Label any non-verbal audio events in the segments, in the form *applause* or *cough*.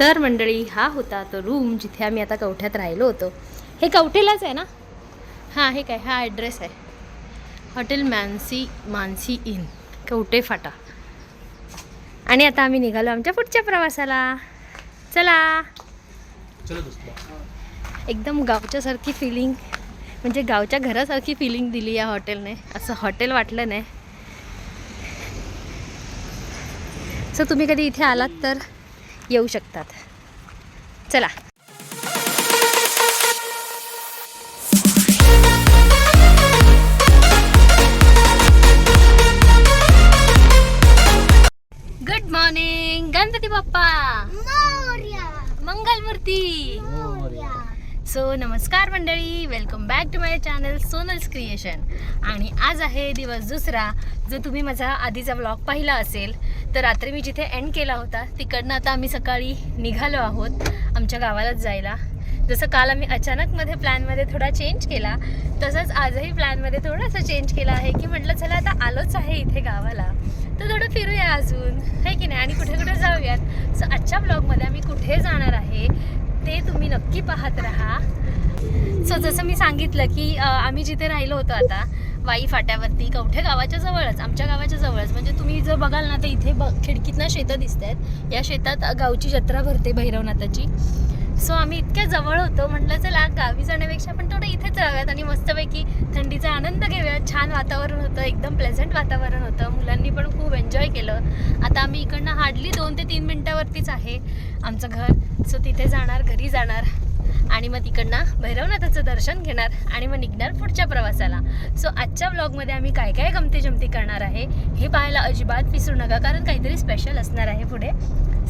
तर मंडळी हा होता तो रूम जिथे आम्ही आता कवठ्यात राहिलो होतो. हे कवठेलाच आहे ना? हां हे काय? हा ॲड्रेस आहे. Hotel Mansi Mansi in Kavathe Phata. आणि आता आम्ही निघालो आमच्या पुढच्या प्रवासाला. चला. एकदम गावच्यासारखी फिलिंग म्हणजे गावच्या घरासारखी फिलिंग दिली या हॉटेलने असं हॉटेल वाटलं नाही. सो तुम्ही कधी इथे आलात तर येऊ शकतात. चला. Good morning Ganpati Bappa. Mangalmurti. So नमस्कार मंडळी welcome back to my channel Sonal's creation आणि आज आहे दिवस दुसरा. जो तुम्ही माझा आधीचा व्लॉग पाहिला असेल तर रात्री मी जिथे एंड केला होता तिकडनं आता आम्ही सकाळी निघालो आहोत आमच्या गावालाच जायला. जसं काल आम्ही अचानकमध्ये प्लॅनमध्ये थोडा चेंज केला तसंच आजही प्लॅनमध्ये थोडासा चेंज केला आहे की म्हटलं चला आता आलोच आहे इथे गावाला. तर थोडं फिरूया अजून. है की नाही? आणि कुठे कुठे जाऊयात? सो आजच्या ब्लॉगमध्ये आम्ही कुठे जाणार आहे ते तुम्ही नक्की पाहत राहा. सो जसं मी सांगितलं की आम्ही जिथे राहिलो होतो आता वाई फाट्यावरती कवठे गावाच्या जवळच आमच्या गावाच्या जवळच. म्हणजे तुम्ही जर बघाल ना तर इथे ब खिडकीतनं शेतं दिसत आहेत या शेतात गावची जत्रा भरते भैरवनाथाची. सो आम्ही इतक्या जवळ होतो म्हटलं चला गावी जाण्यापेक्षा आपण थोडं इथेच राहूयात आणि मस्तपैकी थंडीचा आनंद घेऊयात. छान वातावरण होतं एकदम प्लेझंट वातावरण होतं. मुलांनी पण खूप एन्जॉय केलं. आता आम्ही इकडनं हार्डली दोन ते तीन मिनटावरतीच आहे आमचं घर. सो तिथे जाणार घरी जाणार. आणि मग तिकडनं भैरवनाथाचं दर्शन घेणार आणि मग निघणार पुढच्या प्रवासाला. सो आजच्या व्लॉगमध्ये आम्ही काय काय गमती जमती करणार आहे हे पाहायला अजिबात विसरू नका कारण काहीतरी स्पेशल असणार आहे पुढे.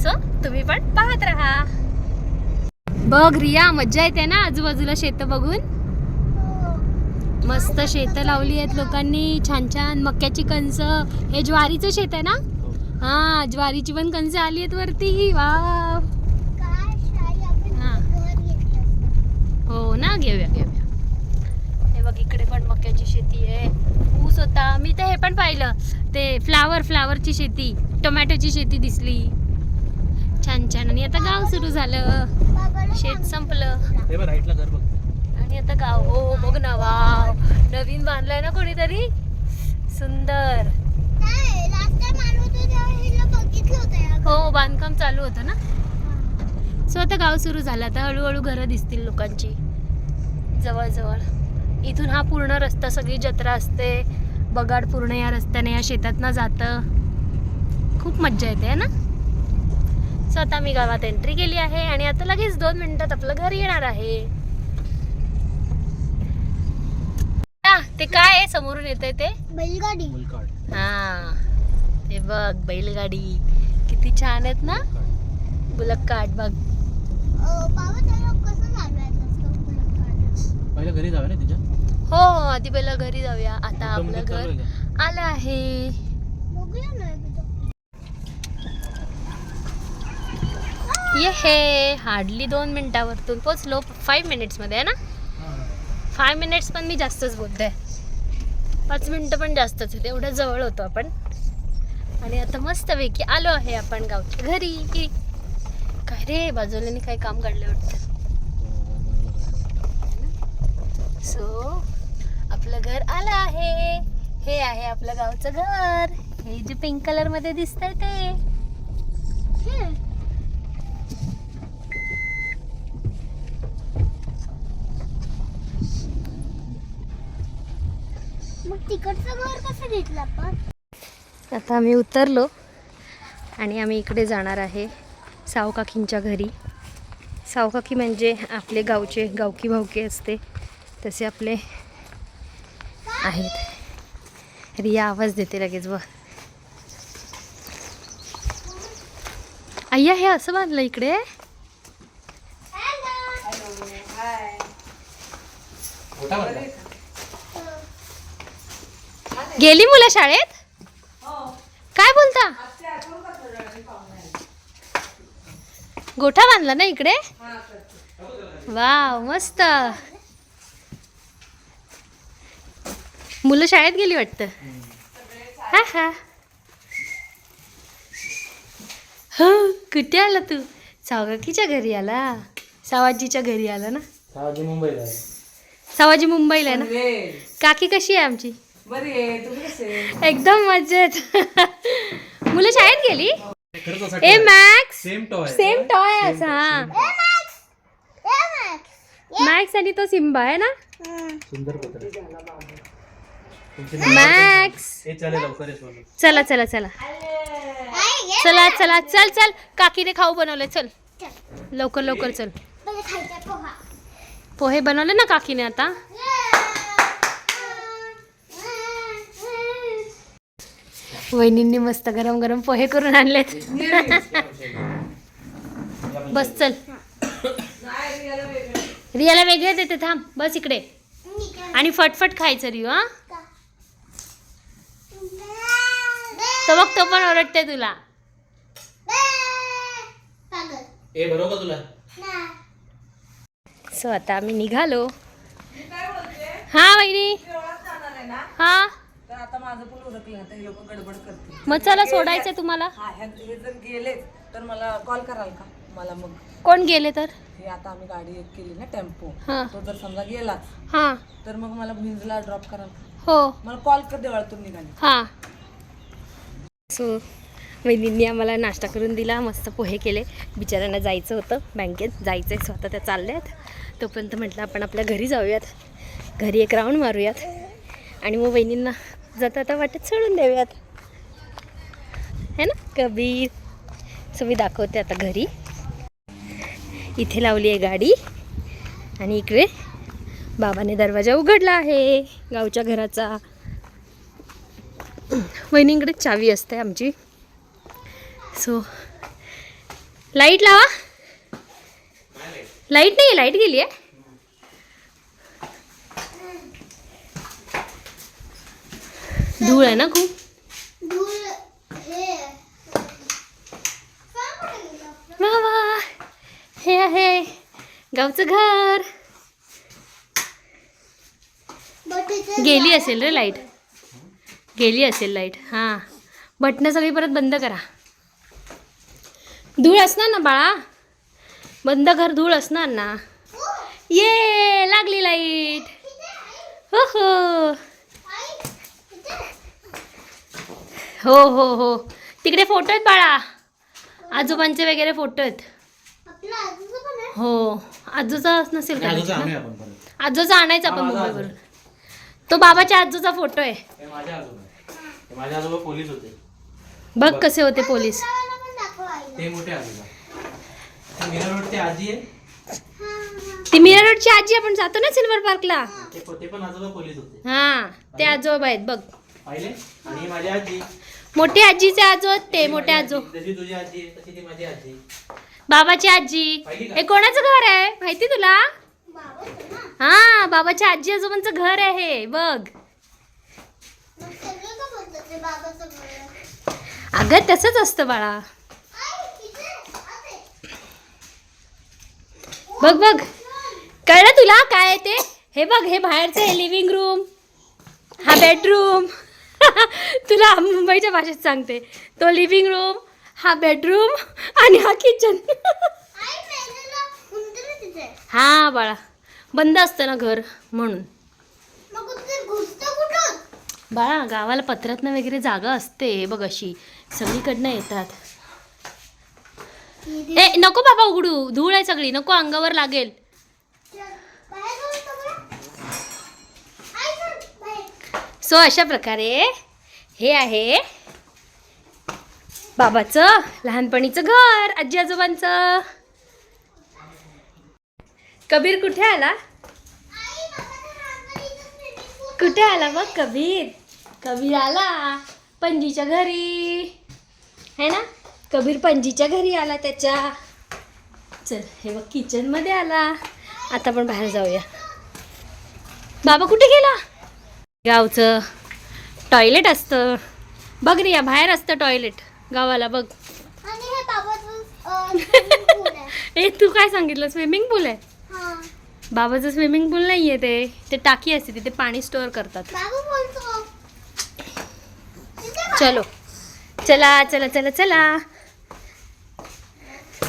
सो तुम्ही पण पाहत राहा. बघ रिया मज्जा येते ना आजूबाजूला शेतं बघून? मस्त शेतं लावली आहेत लोकांनी छान छान मक्याची कणस. हे ज्वारीचं शेत आहे ना? हा ज्वारीची पण कणसं आली आहेत वरती. वाव. हो ना घेऊया घेऊया. हे बघ इकडे पण मक्याची शेती आहे. ऊस होता. मी तर हे पण पाहिलं. ते फ्लावर फ्लावरची शेती. टोमॅटोची शेती दिसली. छान छान. आणि आता गाव सुरू झालं. शेत संपलं. हे आणि आता गाव. हो बघ ना वाव. नवीन बांधलाय ना कोणीतरी? सुंदर. हो बांधकाम चालू होतं ना? सो आता गाव सुरू झालं. आता हळूहळू घरं दिसतील लोकांची. जवळजवळ. इथून हा पूर्ण रस्ता सगळी जत्रा असते. बगाड पूर्ण या रस्त्याने या शेतातनं जातं. खूप मज्जा येते है ना? सो आता मी गावात एंट्री केली आहे आणि आता लगेच दोन मिनिटात आपलं घर येणार आहे. आ, ते काय आहे? समोरून येतंय ते? बैलगाडी. हा ते बघ बैलगाडी. किती छान आहेत ना? बुलक काट बघ. घरी जाऊया ना तिच्या? हो हो आधी पहिला घरी जाऊया. आता आपलं घर? आलं आहे. बघूया ना एकदा. ये हे हार्डली दोन मिनिटावरतून. पोचलो फाईव्ह मिनिट्समध्ये आहे ना? हा. फाय मिनिट्स पण मी जास्तच बोलते पाच मिनटं पण जास्तच होते. एवढं जवळ होतो आपण. आणि आता मस्तपैकी आलो आहे आपण गावच्या घरी. की काय रे? बाजूला काय काम काढलं वाटतं. सो आपलं घर आलं आहे. हे आहे आपलं गावचं घर. हे जे पिंक कलरमध्ये दिसतंय ते. मग तिकडचं घर कसं घेतलं आपण? आता आम्ही उतरलो आणि आम्ही इकडे जाणार आहे. सावकाकींच्या घरी. सावकाकी म्हणजे आपले गावचे गावकी भावके असते. तसे आपले आहेत. रिया आवाज देते लगेच बघ. अय्या हे असं बांधलं इकडे. गेली मुलं शाळेत? काय बोलता? गोठा बांधला ना इकडे? वाव मस्त. मुलं शाळेत गेली वाटतं? हा हा. हा कुठे आला तू? सावकाकीच्या घरी आला. सावाजीच्या घरी आला ना? सावजी मुंबईला आहे. सावाजी मुंबईला आहे ना? काकी कशी आहे आमची? एकदम मजेत. मुलं शाळेत गेली? ए Max same toy same toy असा हा. ए मॅक्स मॅक्स आणि तो सिम्बा आहे ना? सुंदर पत्र तुमचे मॅक्स हे चालेल लवकर ये सोनू. चला चला चला. चला चला चल चल. काकीने खाऊ बनवले चल. लवकर लवकर चल. मला खायचा पोहा. पोहे बनवले ना काकीने आता? वहिनींनी मस्त गरम गरम पोहे करून आणलेत. बस चल. रियाला वेगळे देते थांब. बस इकडे. आणि फटफट खायचं रिओ हा? तर मग तो पण ओरडते तुला. ए का तुला. सो आता आम्ही निघालो. हा वहिनी? हा? आता माझं पण उरकलं आता हे लोक गडबड करतील. मग चला सोडायचंय तुम्हाला? हा ह्या- हे जर गेलेच तर मला कॉल कराल का? मला मग. कोण गेले तर? हे आता आम्ही गाडी एक केली ना टेम्पो. हा. तो जर समजा गेला हा. तर मग मला भुंजला ड्रॉप कराल का? हो. मला कॉल कर देवळातून निघाली. हा. सो वहिनींनी आम्हाला नाश्ता करून दिला मस्त पोहे केले. बिचाऱ्यांना जायचं होतं बँकेत जायचं आहे स्वतः त्या चालल्यात. तोपर्यंत म्हटलं आपण आपल्या घरी जाऊयात. घरी एक राऊंड मारूयात. आणि मग वहिनींना जाता आता वाटत सोडून देऊयात. है ना? कबीर. सो मी दाखवते आता घरी. इथे लावली आहे गाडी. आणि इकडे बाबाने दरवाजा उघडला आहे गावच्या घराचा. वहिनीकडे चावी असते आमची. सो लाइट लावा. लाइट नाही लाइट गेली आहे धूळ आहे ना खूप? हे. वा वा. हे आहे गावचं घर. गेली असेल रे लाइट. गेली असेल लाइट हां. बटणं सगळी परत बंद करा. धूळ असणार ना बाळा? बंद घर धूळ असणार ना? ये लागली लाइट. हो हो. हो हो हो. तिकडे फोटो आहेत बाळा. आजोबांचे वगैरे फोटो आहेत. हो. आजोचा नसेल कदाचित आजोचं आणायचा आपण मुंबईवरून. तो बाबाच्या आजोचा फोटो आहे. हे माझे आजोबा आहे. हे माझे आजोबा पोलीस होते. बघ कसे होते पोलीस. ते मोठे आजोबा ते मीरा रोड ते आजी आहे. ती मीरा रोडची आजी आपण जातो ना सिल्वर पार्कला. ते ते पण आजोबा पोलीस होते. हा ते आजोबा आहेत बघ. पाहिले? आणि ही माझी आजी. मोठे आजीचे आजो आहेत ते मोठे आजो. आजी. जशी तुझी आजी आहे तशी ती माझी आजी बाबाची आजी. पाहिली का? हे कोणाचं घर आहे? माहिती तुला? हा बाबाच्या आजी आजोबांचं घर आहे. हे बघ. अगं तसंच असतं बाळा. बघ बघ. कळलं तुला काय आहे ते? हे बघ हे बाहेरचं आहे लिव्हिंग रूम हा बेडरूम *laughs* तुला मुंबईच्या भाषेत सांगते. तो लिव्हिंग रूम हा बेडरूम आणि हा किचन हा बाळा. बंद असतं ना घर म्हणून. बाळा गावाला पत्रातनं वगैरे जागा असते बघ अशी. सगळीकडनं येतात. ए नको बाबा उघडू. धूळ आहे सगळी. नको अंगावर लागेल. सो अशा प्रकारे हे आहे बाबाचं लहानपणीचं घर आजी आजोबांचं. कबीर कुठे आला? कुठे आला बघ कबीर? कबीर आला पणजीच्या घरी. है ना? कबीर पणजीच्या घरी आला त्याच्या. चल हे बघ किचनमध्ये आला. आता आपण बाहेर जाऊया. बाबा कुठे गेला? गावचं. टॉयलेट असतं. बघ रिया बाहेर असतं टॉयलेट. गावाला बघ. आणि हे बाबाचं. *laughs* ए तू काय सांगितलं? स्विमिंग पूल आहे? हा. बाबाचं स्विमिंग पूल नाही आहे ते. ते टाकी असते तिथे पाणी स्टोअर करतात. बाबा बोलतो. चलो. चला चला चला चला.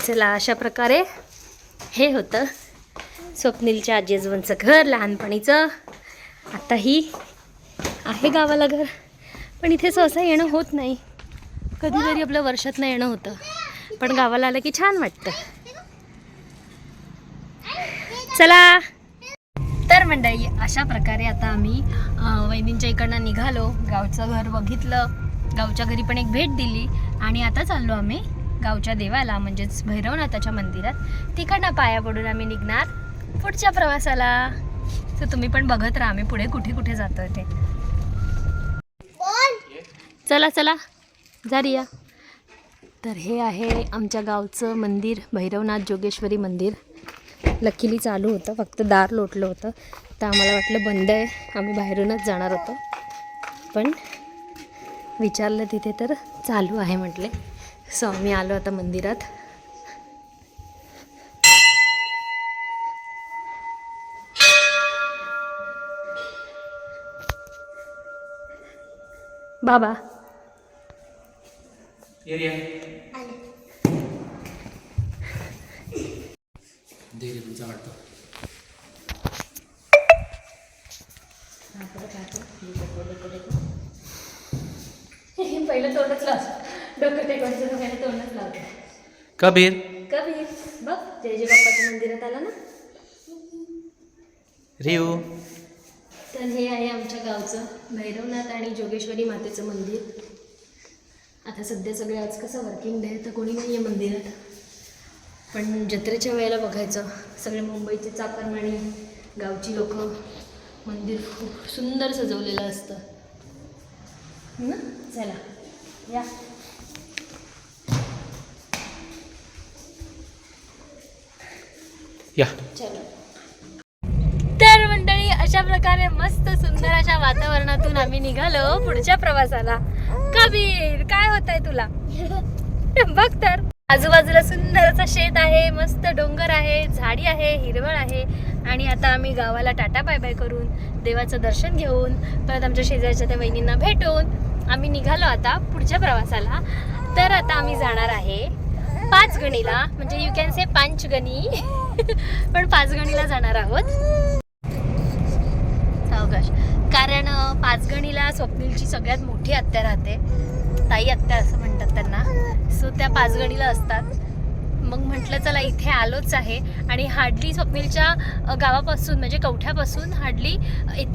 चला अशा प्रकारे हे होतं. स्वप्नीलच्या आजी आजोबांचं घर लहानपणीचं. आता ही आहे गावाला घर पण इथे सहसा येणं होत नाही. कधीतरी आपलं वर्षात येणं होतं पण गावाला आलं की छान वाटतं. चला. तर मंडळी अशा प्रकारे आता आम्ही वहिनींच्या इकडनं निघालो. गावचं घर बघितलं. गावच्या घरी पण एक भेट दिली. आणि आता चाललो आम्ही गावच्या देवाला म्हणजेच भैरवनाथाच्या मंदिरात. तिकडनं पाया पडून आम्ही निघणार पुढच्या प्रवासाला. तर तुम्ही पण बघत राहा आम्ही पुढे कुठे कुठे जातोय ते. चला चला. जा रिया तर हे आहे आमच्या गावचं मंदिर भैरवनाथ जोगेश्वरी मंदिर. लकीली चालू होतं फक्त दार लोटलं होतं. तर आम्हाला वाटलं बंद आहे. आम्ही बाहेरूनच जाणार होतो. पण विचारलं तिथे तर चालू आहे म्हटले. सो आम्ही आलो आता मंदिरात. बाबा एरिया पहिलं तोंडच लावतो डोकं टेकवायचं पहिलं तोंडच लावतो कबीर कबीर बघ जय जय बाप्पाच्या मंदिरात आला ना रिऊ तर हे आहे आमच्या गावचं भैरवनाथ आणि जोगेश्वरी मातेचं मंदिर आता सध्या सगळे आज कसं वर्किंग डे तर कोणी नाही आहे मंदिरात. पण जत्रेच्या वेळेला बघायचं. सगळे मुंबईचे चाकरमाणी गावची लोक मंदिर खूप सुंदर सजवलेलं असतं. ना चला या. या. चलो. तर मंडळी अशा प्रकारे मस्त सुंदर अशा वातावरणातून आम्ही निघालो पुढच्या प्रवासाला. कबीर काय होत आहे तुला? बघ तर. आजूबाजूला सुंदर असं शेत आहे मस्त डोंगर आहे झाडी आहे हिरवळ आहे. आणि आता आम्ही गावाला टाटा बाय बाय करून देवाचं दर्शन घेऊन परत आमच्या शेजारच्या त्या वहिनींना भेटून आम्ही निघालो आता पुढच्या प्रवासाला. तर आता आम्ही जाणार आहे पाच गणीला. म्हणजे यू कॅन से पांचगणी पण पाचगणीला जाणार आहोत. अवकाश. कारण पाचगणीला स्वप्नीलची सगळ्यात मोठी आत्या राहते. ताई आत्या असं म्हणतात त्यांना. सो त्या पाचगणीला असतात. मग म्हटलं चला इथे आलोच आहे. आणि हार्डली स्वप्नीलच्या गावापासून म्हणजे कवठ्यापासून हार्डली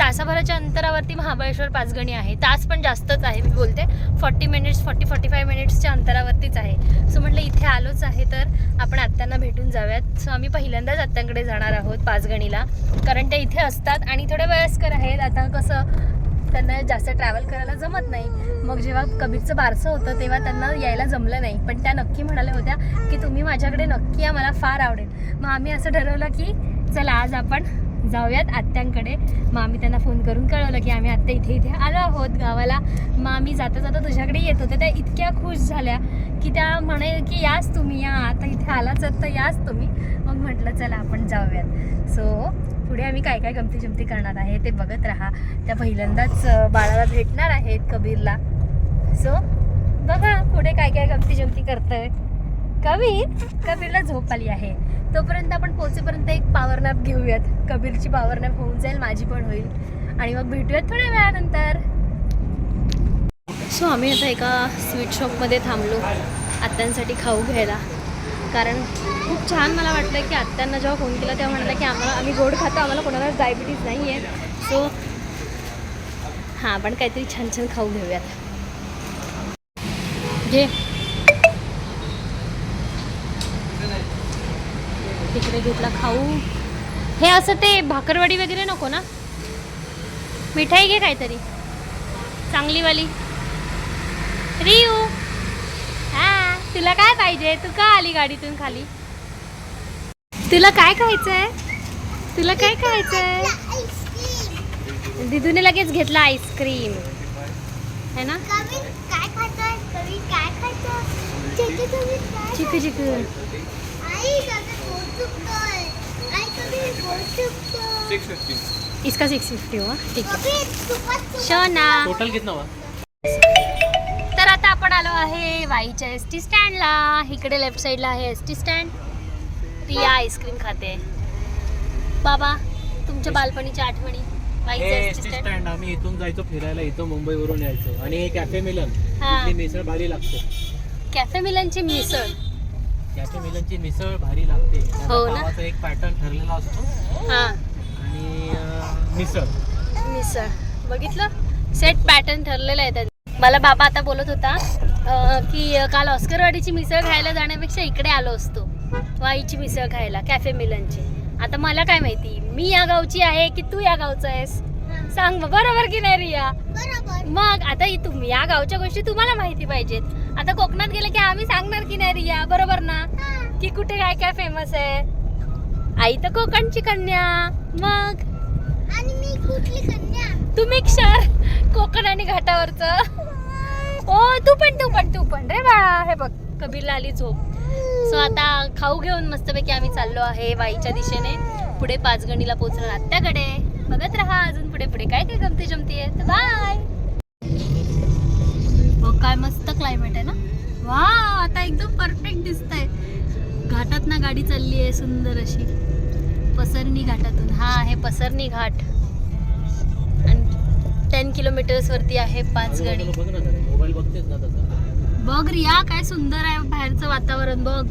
तासाभराच्या अंतरावरती महाबळेश्वर पाचगणी आहे. तास पण जास्तच आहे मी बोलते. Forty minutes forty forty five मिनिट्सच्या अंतरावरतीच आहे. सो म्हटलं इथे आलोच आहे तर आपण आत्यांना भेटून जाऊयात. सो आम्ही पहिल्यांदाच आत्यांकडे जाणार आहोत पाचगणीला. कारण ते इथे असतात आणि थोडे वयस्कर आहेत. आता कसं त्यांना जास्त ट्रॅव्हल करायला जमत नाही. मग जेव्हा कबीरचं बारसं होतं तेव्हा त्यांना यायला जमलं नाही. पण त्या नक्की म्हणाल्या होत्या की तुम्ही माझ्याकडे नक्की या मला फार आवडेल. मग आम्ही असं ठरवलं की चला आज आपण जाऊयात आत्यांकडे. मग आम्ही त्यांना फोन करून कळवलं की आम्ही आत्ता इथे इथे आलो आहोत गावाला. मग आम्ही जाता जाता तुझ्याकडे येत होते. त्या इतक्या खुश झाल्या की त्या म्हणे की याच तुम्ही या आता इथे आलाच तर याच तुम्ही. मग म्हटलं चला आपण जाऊयात. सो पुढे आम्ही काय काय गमती जमती करणार आहे ते बघत राहा. त्या पहिल्यांदाच बाळाला भेटणार आहेत कबीरला. सो बघा पुढे काय काय गमती जमती करतोय. कबीर कबीरला झोप आली आहे. तोपर्यंत आपण पोहोचेपर्यंत एक पावर नॅप घेऊयात. कबीरची पावर नॅप होऊन जाईल माझी पण होईल. आणि मग भेटूयात थोड्या वेळानंतर. सो आम्ही आता एका स्वीट शॉपमध्ये थांबलो. आत्यांसाठी खाऊ घ्यायला. कारण खूप छान मला वाटलं की आत्यांना जेव्हा फोन केला तेव्हा म्हणाला की आम्हाला आम्ही गोड खातो आम्हाला कोणाला डायबिटीज नाही आहे सो हां आपण काहीतरी छान छान खाऊ घेऊयात. घे तिकडे घेतला खाऊ. हे असं ते भाकरवाडी वगैरे नको ना? मिठाई घे काहीतरी. चांगलीवाली. रियू. हा तुला काय पाहिजे? तू का आली गाडीतून खाली? तुला काय खायचंय? तुला काय खायचंय? दिदूने लगेच घेतला आईस्क्रीम. है ना? चिकू चिकू. इसका सिक्स फिफ्टी हो ठीक आहे शोना. टोटल कितना हुआ? तर आता आपण आलो आहे वाईच्या एस टी स्टँडला इकडे लेफ्ट साईडला आहे S T stand Riya ice cream खाते. बाबा तुमच्या बालपणीच्या आठवणी वाईचं एस टी स्टँड आम्ही इथून जायचो फिरायला इथं मुंबईवरून यायचो. आणि कॅफे मिलन हा. इथली मिसळ भारी लागते. कॅफे मिलनची मिसळ. कॅफे मिलनची मिसळ भारी लागते. त्याचा हो ना? पावाचा एक पॅटर्न ठरलेला असतो. हां. आणि अं, मिसळ. मिसळ. बघितलं? सेट पॅटर्न ठरलेलं आहे त्यांचं. मला बाबा आता बोलत होता अं, की काल ऑस्करवाडीची मिसळ खायला जाण्यापेक्षा इकडे आलो असतो. वाईची मिसळ खायला कॅफे मिलनची. आता मला काय माहिती मी या गावची आहे की तू या गावचा आहेस? सांग मग बरोबर की नाही रिया? बरोबर. मग आता ही तुम्ही या गावच्या गोष्टी तुम्हाला माहिती पाहिजेत. आता कोकणात गेलं की आम्ही सांगणार की नाही रिया? बरोबर ना? की कुठे काय काय फेमस आहे? आई तर कोकणची कन्या. मग? आणि मी कुठली कन्या? तू मिक्सर कोकण आणि घाटावरचं. ओ तू पण तू पण तू पण. रे बाळा हे बघ कबीरला आली झोप. सो आता खाऊ घेऊन मस्तपैकी आम्ही चाललो आहे वाईच्या दिशेने. पुढे पाचगणीला पोहोचलो आत्याकडे. बघत राहा अजून पुढे पुढे. काय काय गमती जमती आहे तर बाय हो काय मस्त क्लायमेट आहे ना? वा आता एकदम परफेक्ट दिसत आहे घाटात ना गाडी चालली आहे सुंदर अशी. पसरणी घाटातून. हा आहे पसरणी घाट. आणि टेन किलोमीटर्स वरती आहे पाच गाडी मोबाईल बघतेच ना बघ रिया काय सुंदर आहे बाहेरचं वातावरण बघ.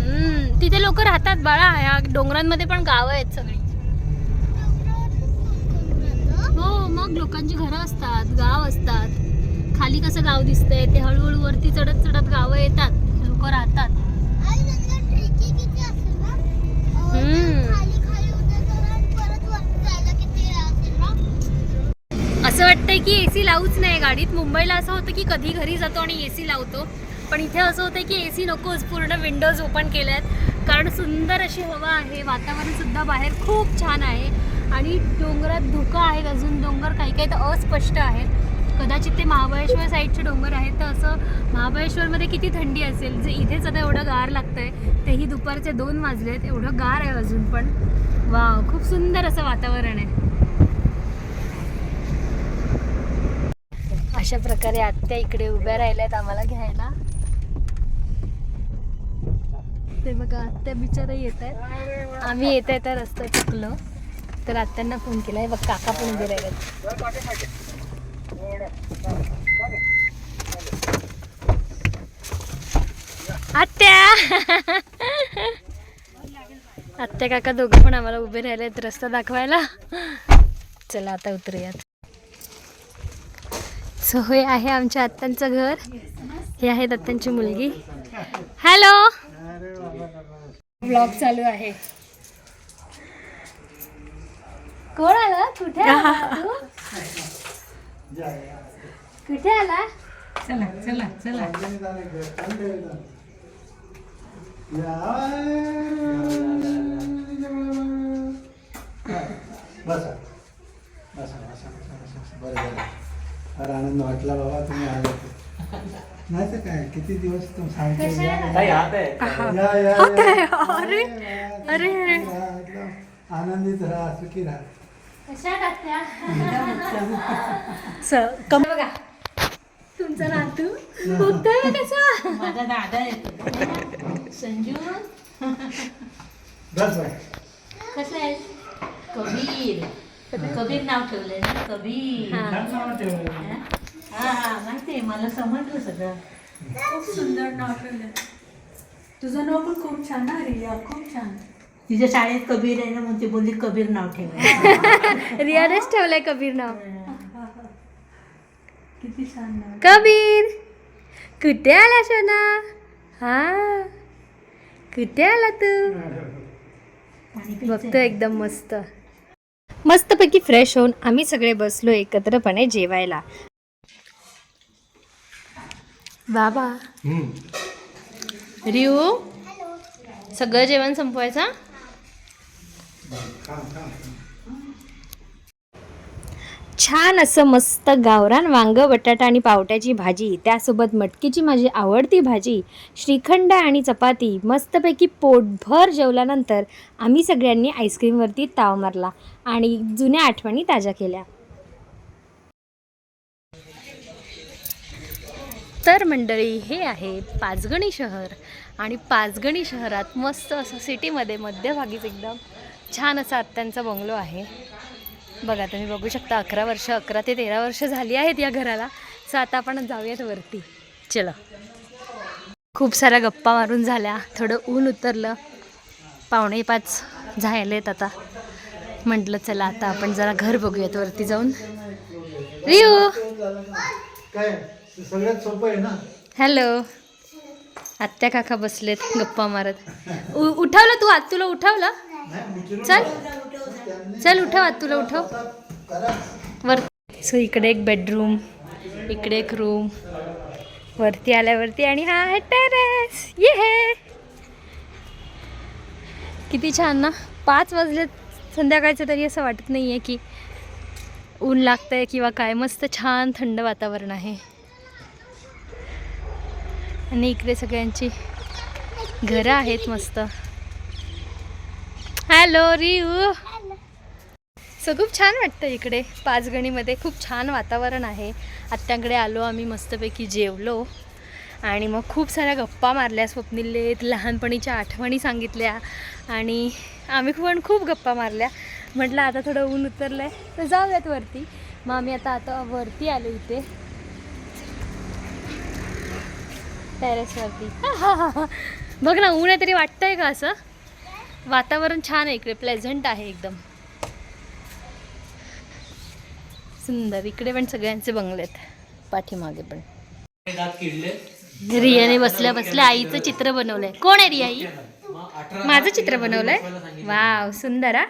हम्म, तिथे लोक राहतात बाळा या डोंगरांमध्ये पण गावं आहेत सगळी? हो मग लोकांची घरं असतात गाव असतात खाली कसं गाव दिसतंय ते हळूहळू वरती चढत चढत गावं येतात लोक राहतात हम्म. खाली खाली उतरताना आणि परत वरती जायला किती असेल ना असं वाटतंय की ए सी लावूच नाही गाडीत. मुंबईला असं होतं की कधी घरी जातो आणि ए सी लावतो. पण इथे असं होतं की ए सी नकोच. पूर्ण विंडोज ओपन केल्यात. कारण सुंदर अशी हवा आहे. वातावरणसुद्धा बाहेर खूप छान आहे. आणि डोंगरात धुकं आहेत अजून. डोंगर काही काही तर अस्पष्ट आहेत. कदाचित ते महाबळेश्वर साईडचे डोंगर आहेत. तर असं महाबळेश्वरमध्ये किती थंडी असेल जे इथेच आता एवढं गार लागतंय तेही दुपारचे दोन वाजलेत. एवढं गार आहे अजून पण. वा खूप सुंदर असं वातावरण आहे. अशा प्रकारे आत्या इकडे उभ्या राहिल्यात आम्हाला घ्यायला. ते बघा आत्या बिचारा येत आहेत. आम्ही येत आहे तर रस्ता चुकलो. तर आत्यांना फोन केला आहे बघ काका पण उभे राहिलेत. आत्या! आत्या काका दोघं पण आम्हाला उभे राहिलेत रस्ता दाखवायला. चला आता उतरूयात. सो हे आहे आमच्या आत्यांचं घर हे आहेत आत्यांची मुलगी हॅलो ब्लॉग चालू आहे कोण आला कुठे आला तू? कुठे आला चला चला चला बसा बसा बसा बसा बसा बरं झालं फार आनंद वाटला बाबा तुम्ही आले. ते. नाही तर काय किती दिवस तुम सांगते या, या. अरे, अरे, आनंदित राहा सुखी राहा. *laughs* कम बघा तुमचा नातू बघतोय कसा माझा दादा येतो संजू बस. बाय कसं आहे कबीर कबीर नाव ठेवलंय ना? कबीर हा. नाव ठेवलं. हा. हा माहितीये मला समजलं सगळं. खूप सुंदर नाव ठेवलं तुझं नाव पण खूप छान ना रिया? खूप छान. तिच्या शाळेत कबीर आहे ना मग ती बोलली कबीर नाव ठेवायचं. रियानेच ठेवलंय कबीर नाव. किती छान नाव. कबीर. कुठे आला सोना? हा. कुठे आला तू. बघतो एकदम मस्त. मस्तपैकी फ्रेश होऊन आम्ही सगळे बसलो एकत्रपणे जेवायला. बाबा. रिऊ सगळं जेवण संपवायचा? छान असं मस्त गावरान वांग बटाटा आणि पावट्याची भाजी त्यासोबत मटकीची माझी आवडती भाजी श्रीखंड आणि चपाती मस्तपैकी पोटभर जेवल्यानंतर आम्ही सगळ्यांनी आईस्क्रीमवरती ताव मारला आणि जुन्या आठवणी ताज्या केल्या. तर मंडळी हे आहे पाचगणी शहर आणि पाचगणी शहरात मस्त असं सिटीमध्ये मध्यभागीच एकदम छान असा आत्यांचा बंगलो आहे. बघा तुम्ही बघू शकता अकरा वर्ष अकरा ते तेरा वर्ष झाली आहेत या घराला. सो आता आपण जाऊयात वरती. चला. खूप साऱ्या गप्पा मारून झाल्या. थोडं ऊन उतरलं. पावणे पाच झालेत आता. म्हटलं चला आता आपण जरा घर बघूयात वरती जाऊन. Rio hello. आत्या काका बसलेत गप्पा मारत. उ- उठवलं तू आत तुला उठवलं? चल. चल उठव तुला उठव. वर. सो इकडे एक बेडरूम इकडे एक रूम वरती आल्यावरती आणि हा आहे टेरेस ये हे किती छान ना. पाच वाजले संध्याकाळचं तरी असं वाटत नाही आहे की ऊन लागतंय किंवा काय. मस्त छान थंड वातावरण आहे. आणि इकडे सगळ्यांची घरं आहेत मस्त. हॅलो रियू सो खूप छान वाटतं इकडे पाचगणीमध्ये. खूप छान वातावरण आहे. आत्यांकडे आलो आम्ही मस्तपैकी जेवलो. आणि मग खूप साऱ्या गप्पा मारल्या स्वप्निल्ले लहानपणीच्या आठवणी सांगितल्या. आणि आम्ही पण खूप गप्पा मारल्या. म्हटलं आता थोडं ऊन उतरलं आहे तर जाऊयात वरती. मग आम्ही आता आता वरती आलो इथे. टेरेसवरती बघ ना ऊन आहे तरी वाटतंय का असं? वातावरण छान आहे इकडे प्लेझंट आहे एकदम. सुंदर इकडे पण सगळ्यांचे बंगले आहेत. पाठीमागे पण. रियाने बसल्या बसल्या आईचं चित्र बनवलंय. कोण आहे रिया आई? माझं चित्र बनवलंय? वाव सुंदर हा?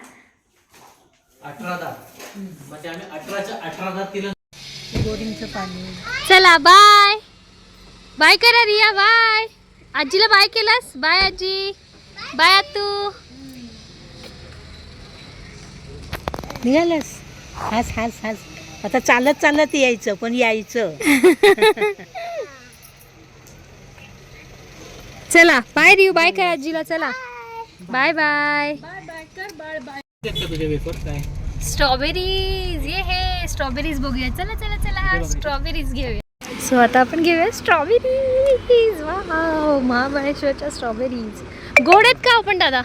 चला बाय बाय करा रिया बाय आजीला बाय केलास? बाय आजी. बाय आतू निघालस. हास हास हास. आता चालत चालत यायचं पण यायचं. चला बाय रियू बाय कर आजीला चला. Bye bye. काय स्ट्रॉबेरीज ये हे स्ट्रॉबेरीज बघूया. चला चला चला स्ट्रॉबेरीज घेऊया. सो आता आपण घेऊया स्ट्रॉबेरीज वाव महाबळेश्वरच्या स्ट्रॉबेरीज गोड आहेत का आपण दादा?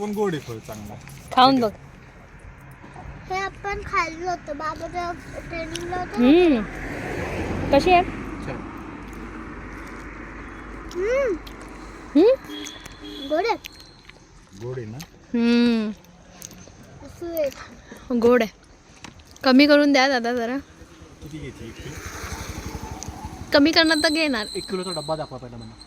पण गोड आहे फळ चांगला. खाऊन बघ. हे आपण खाल्लं होतं. बाबाच्या ट्रेनिंगला होतं हम्म. कशी आहे? हम्म, हम्म? गोड आहे. गोड आहे ना? हम्म. गोड आहे. कमी करून द्या दादा जरा. किती घ्यायची एक किलो? कमी करणार तर घेणार. एक किलोचा डब्बा दाखवा पहिला मला.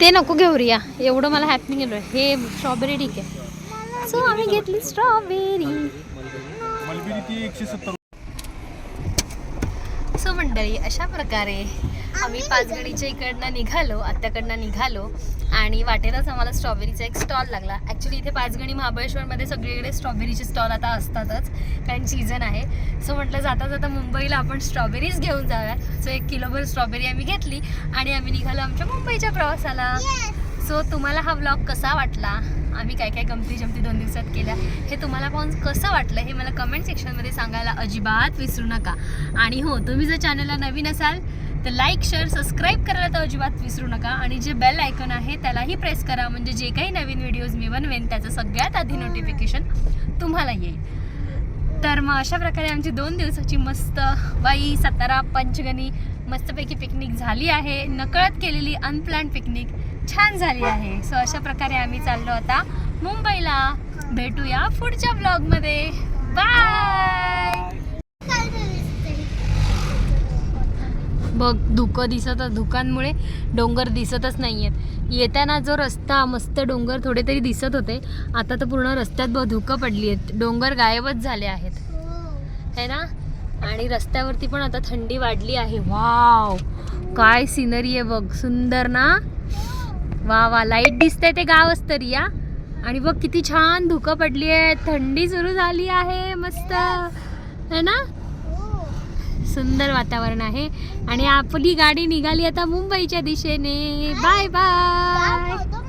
ते नको घेऊ रिया. एवढं मला हॅपनिंग गेलो हे स्ट्रॉबेरी ठीक आहे. सो आम्ही घेतली स्ट्रॉबेरी सो मंडळी अशा प्रकारे आम्ही पाचगणीच्या इकडनं निघालो आत्याकडनं निघालो आणि वाटेलाच आम्हाला स्ट्रॉबेरीचा एक स्टॉल लागला. ॲक्च्युली इथे पाचगणी महाबळेश्वरमध्ये सगळीकडे स्ट्रॉबेरीचे स्टॉल आता असतातच कारण सीझन आहे. सो म्हटलं जाता जाता मुंबईला आपण स्ट्रॉबेरीज घेऊन जाऊयात सो एक किलोभर स्ट्रॉबेरी आम्ही घेतली आणि आम्ही निघालो आमच्या मुंबईच्या प्रवासाला. सो तुम्हाला हा व्लॉग कसा वाटला? आम्ही काय काय गमती जमती दोन दिवसात केल्या. हे तुम्हाला पाहून कसं वाटलं हे मला कमेंट सेक्शनमध्ये सांगायला अजिबात विसरू नका. आणि हो तुम्ही जर चॅनलला नवीन असाल तर लाईक शेअर सबस्क्राईब करायला तर अजिबात विसरू नका. आणि जे बेल आयकॉन आहे त्यालाही प्रेस करा. म्हणजे जे काही नवीन व्हिडिओज मी बनवेन त्याचं सगळ्यात आधी नोटिफिकेशन तुम्हाला येईल. तर मग अशा प्रकारे आमची दोन दिवसाची मस्त वाई सातारा पंचगणी मस्तपैकी पिकनिक झाली आहे. नकळत केलेली अनप्लॅन पिकनिक छान झाली आहे. सो अशा प्रकारे आम्ही चाललो आता मुंबईला. भेटूया पुढच्या ब्लॉगमध्ये बाय बघ धुकं दिसत धुकांमुळे डोंगर दिसतच नाही आहेत येताना जो रस्ता मस्त डोंगर थोडे तरी दिसत होते आता तर पूर्ण रस्त्यात बघ धुकं पडली आहेत डोंगर गायबच झाले आहेत. है ना? आणि रस्त्यावरती पण आता थंडी वाढली आहे. वाव! काय सिनरी आहे बघ. सुंदर ना? वा वा लाइट दिसतंय ते गावच तरी या आणि बघ किती छान धुकं पडली आहे थंडी सुरू झाली आहे. मस्त. है ना? सुंदर वातावरण आहे. आणि आपली गाडी निघाली आता मुंबईच्या दिशेने. Bye bye